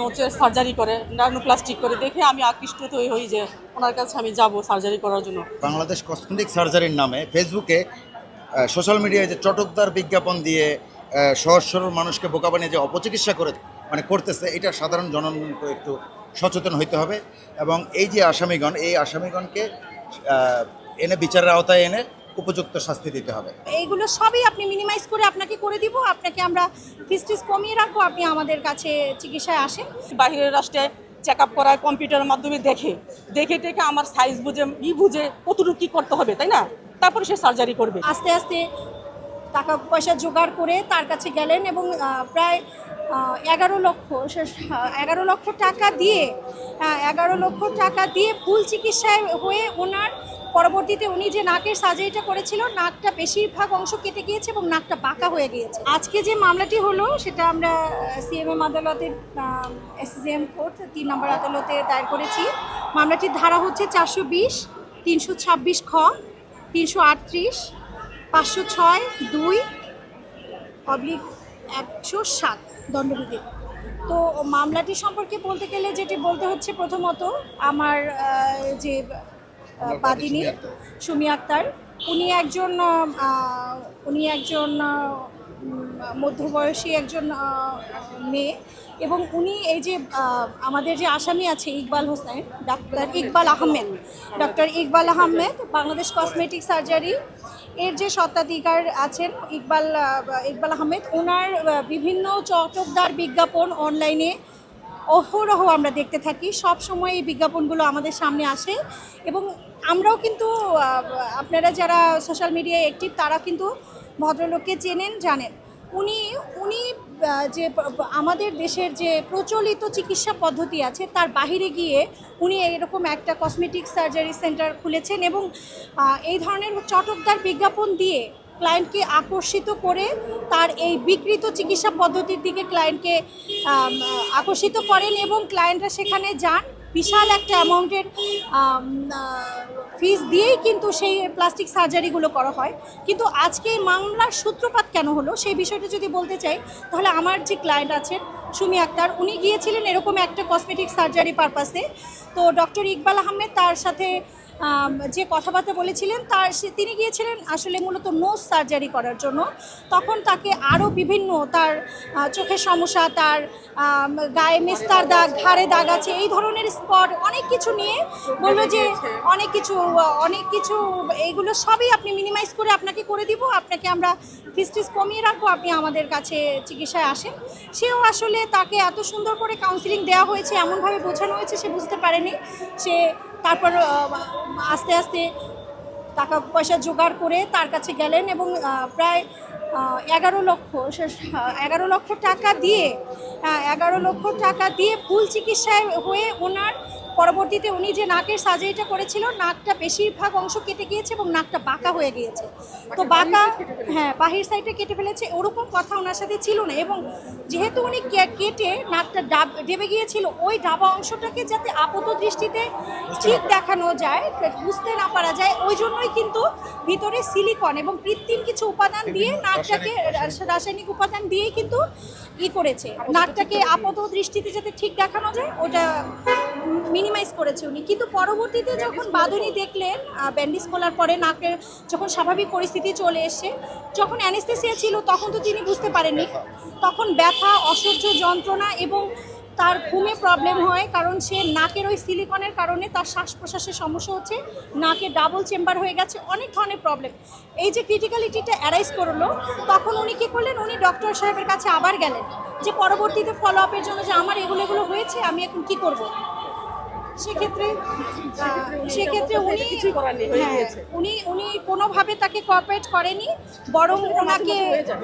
নোচের surgery করে plastic করে দেখে আমি আকৃষ্ট হই যে ওনার কাছে আমি যাব সার্জারি করার জন্য। বাংলাদেশ কসমেটিক সার্জারির নামে ফেসবুকে সোশ্যাল মিডিয়ায় যে চটকদার বিজ্ঞাপন দিয়ে সহজ সরল মানুষকে বোকা বানিয়ে যে অপচিকিৎসা করে মানে করতেছে, এটা সাধারণ জনগণকে একটু সচেতন হইতে হবে। এবং এই যে আসামিগণ, এই আসামিগণকে এনে বিচারের আওতায় এনে উপযুক্ত শাস্তি দিতে হবে। এইগুলো সবই আপনি মিনিমাইজ করে আপনাকে করে দিব। আপনাকে আমরা ফিস টিস কমিয়ে রাখব। আপনি আমাদের কাছে চিকিৎসায় আসেন। বাইরের রাষ্ট্রে চেক আপ করায় কম্পিউটারের মাধ্যমে দেখে। দেখে দেখে আমার সাইজ বুঝে ই বুঝে কতটুকু কী করতে হবে তাই না? তারপরে সে সার্জারি করবে। আস্তে আস্তে টাকা পয়সা জোগাড় করে তার কাছে গেলেন এবং প্রায় এগারো লক্ষ এগারো লক্ষ টাকা দিয়ে এগারো লক্ষ টাকা দিয়ে ভুল চিকিৎসায় হয়ে ওনার পরবর্তীতে উনি যে নাকের সার্জারিটা করেছিল নাকটা বেশিরভাগ অংশ কেটে গিয়েছে এবং নাকটা বাঁকা হয়ে গিয়েছে। আজকে যে মামলাটি হলো, সেটা আমরা সিএমএম আদালতের এসএসএম কোর্ট তিন নম্বর আদালতে দায়ের করেছি। মামলাটির ধারা হচ্ছে চারশো বিশ, তিনশো ছাব্বিশ খ, তিনশো আটত্রিশ, পাঁচশো ছয়, দুই, অবলিক একশো সাত দণ্ডবিধি। তো মামলাটি সম্পর্কে বলতে গেলে যেটি বলতে হচ্ছে প্রথমত, আমার যে বাদিনী সুমি আক্তার। উনি একজন উনি একজন মধ্যবয়সী একজন মেয়ে এবং উনি এই যে আমাদের যে আসামি আছে Iqbal Hossain doctor Iqbal Ahmed doctor Iqbal Ahmed Bangladesh cosmetic surgery এর যে স্বত্বাধিকার আছেন ইকবাল ইকবাল আহমেদ ওনার বিভিন্ন চটকদার বিজ্ঞাপন অনলাইনে অহরহ আমরা দেখতে থাকি। সব সময় এই বিজ্ঞাপনগুলো আমাদের সামনে আসে এবং আমরাও কিন্তু আপনারা যারা সোশ্যাল মিডিয়ায় অ্যাক্টিভ তারা কিন্তু ভদ্রলোককে চেনেন, জানেন। উনি উনি যে আমাদের দেশের যে প্রচলিত চিকিৎসা পদ্ধতি আছে, তার বাহিরে গিয়ে উনি এরকম একটা কসমেটিক সার্জারি সেন্টার খুলেছেন এবং এই ধরনের চটকদার বিজ্ঞাপন দিয়ে ক্লায়েন্টকে আকর্ষিত করে তার এই বিকৃত চিকিৎসা পদ্ধতির দিকে ক্লায়েন্টকে আকর্ষিত করেন এবং ক্লায়েন্টরা সেখানে যান। বিশাল একটা অ্যামাউন্টের ফিস দিয়েই কিন্তু সেই প্লাস্টিক সার্জারিগুলো করা হয়। কিন্তু আজকে মামলার সূত্রপাত কেন হলো সেই বিষয়টা যদি বলতে চাই, তাহলে আমার যে ক্লায়েন্ট আছেন সুমি আক্তার, উনি গিয়েছিলেন এরকম একটা কসমেটিক সার্জারি পারপাসে তো ডক্টর ইকবাল আহমেদ তার সাথে যে কথাবার্তা বলেছিলেন তার সে- তিনি গিয়েছিলেন আসলে মূলত নোজ সার্জারি করার জন্য। তখন তাকে আরও বিভিন্ন তার চোখের সমস্যা তার গায়ে মেস্তার দাগ ঘাড়ে দাগ আছে এই ধরনের স্পট অনেক কিছু নিয়ে বলল যে অনেক কিছু অনেক কিছু এইগুলো সবই আপনি মিনিমাইজ করে আপনাকে করে দিব আপনাকে আমরা ফিস টিস কমিয়ে রাখব আপনি আমাদের কাছে চিকিৎসায় আসেন। সেও আসলে তাকে এত সুন্দর করে কাউন্সিলিং দেওয়া হয়েছে এমনভাবে বোঝানো হয়েছে সে বুঝতে পারেনি। সে তারপর আস্তে আস্তে টাকা পয়সা জোগাড় করে তার কাছে গেলেন এবং প্রায় এগারো লক্ষ এগারো লক্ষ টাকা দিয়ে এগারো লক্ষ টাকা দিয়ে ভুল চিকিৎসায় হয়ে ওনার পরবর্তীতে উনি যে নাকের সার্জারিটা করেছিল নাকটা বেশিরভাগ অংশ কেটে গিয়েছে এবং নাকটা বাঁকা হয়ে গিয়েছে। তো বাঁকা হ্যাঁ বাহির সাইডে কেটে ফেলেছে ওরকম কথা ওনার সাথে ছিল না এবং যেহেতু উনি কেটে নাকটা ডাব ডেবে গিয়েছিল ওই ডাবা অংশটাকে যাতে আপাত দৃষ্টিতে ঠিক দেখানো যায় বুঝতে না পারা যায় ওই জন্যই কিন্তু ভিতরে সিলিকন এবং কৃত্রিম কিছু উপাদান দিয়ে নাকটাকে রাস- রাসায়নিক উপাদান দিয়েই কিন্তু ই করেছে। নাকটাকে আপাত দৃষ্টিতে যাতে ঠিক দেখানো যায় ওটা মিনিমাইজ করেছে উনি। কিন্তু পরবর্তীতে যখন বাদুনি দেখলেন ব্যান্ডেজ খোলার পরে নাকের যখন স্বাভাবিক পরিস্থিতি চলে এসে যখন অ্যানেস্থেসিয়া ছিল তখন তো তিনি বুঝতে পারেননি। তখন ব্যথা অসহ্য যন্ত্রণা এবং তার ঘুমে প্রবলেম হয় কারণ সে নাকের ওই সিলিকনের কারণে তার শ্বাস প্রশ্বাসের সমস্যা হচ্ছে নাকে ডাবল চেম্বার হয়ে গেছে অনেক ধরনের প্রবলেম এই যে ক্রিটিক্যালিটিটা অ্যারাইজ করল তখন উনি কী করলেন? উনি ডক্টর সাহেবের কাছে আবার গেলেন যে পরবর্তীতে ফলো আপের জন্য যে আমার এগুলো এগুলো হয়েছে আমি এখন কি করব? সেক্ষেত্রে সেক্ষেত্রে উনি হ্যাঁ, উনি উনি কোনোভাবে তাকে কোঅপারেট করেনি বরং ওনাকে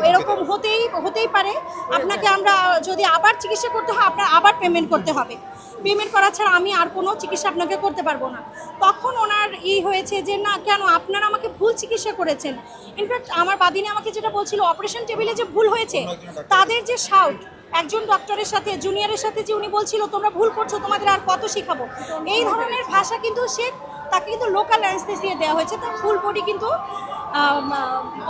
এরকম হতেই হতেই পারে। আপনাকে আমরা যদি আবার চিকিৎসা করতে হয় আপনার আবার পেমেন্ট করতে হবে। পেমেন্ট করা ছাড়া আমি আর কোনো চিকিৎসা আপনাকে করতে পারব না। তখন ওনার ই হয়েছে যে না কেন? আপনারা আমাকে ভুল চিকিৎসা করেছেন। ইনফ্যাক্ট আমার বাদিনে আমাকে যেটা বলছিল অপারেশন টেবিলে যে ভুল হয়েছে তাদের যে শাউট একজন ডক্টরের সাথে জুনিয়রের সাথে যে উনি বলছিল, তোমরা ভুল করছ, তোমাদের আর কত শেখাবো? এই ধরনের ভাষা কিন্তু সে, তাকে কিন্তু লোকাল অ্যানেস্থেসিয়া দেওয়া হয়েছে। তার ফুল বডি কিন্তু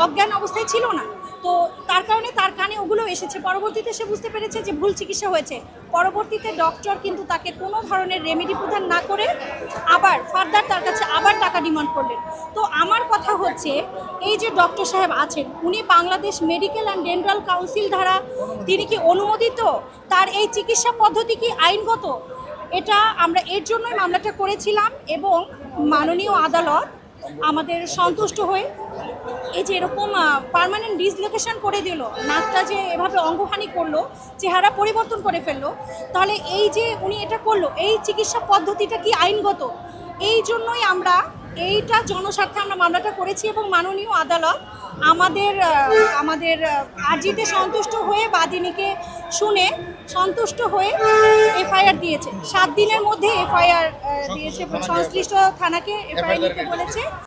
অজ্ঞান অবস্থায় ছিল না। তো তার কারণে তার কানে ওগুলো এসেছে। পরবর্তীতে সে বুঝতে পেরেছে যে ভুল চিকিৎসা হয়েছে। পরবর্তীতে ডক্টর কিন্তু তাকে কোনো ধরনের রেমেডি প্রদান না করে আবার ফার্দার তার কাছে আবার টাকা ডিমান্ড করলেন। তো আমার কথা হচ্ছে এই যে ডক্টর সাহেব আছেন, উনি Bangladesh medical and dental council দ্বারা তিনি কি অনুমোদিত? তার এই চিকিৎসা পদ্ধতি কি আইনগত? এটা আমরা এর জন্যই মামলাটা করেছিলাম এবং মাননীয় আদালত আমাদের সন্তুষ্ট হয়ে এই যে এরকম পার্মানেন্ট ডিসলোকেশন করে দিল, নাকটা যে এভাবে অঙ্গহানি করল, চেহারা পরিবর্তন করে ফেলল, তাহলে এই যে উনি এটা করল, এই চিকিৎসা পদ্ধতিটা কি আইনগত? এই জন্যই আমরা এইটা জনস্বার্থে আমরা মামলাটা করেছি এবং মাননীয় আদালত আমাদের আমাদের আর্জিতে সন্তুষ্ট হয়ে বাদিনীকে শুনে সন্তুষ্ট হয়ে এফআইআর দিয়েছে। সাত দিনের মধ্যে এফআইআর দিয়েছে সংশ্লিষ্ট থানাকে এফআইআর নিতে বলেছে।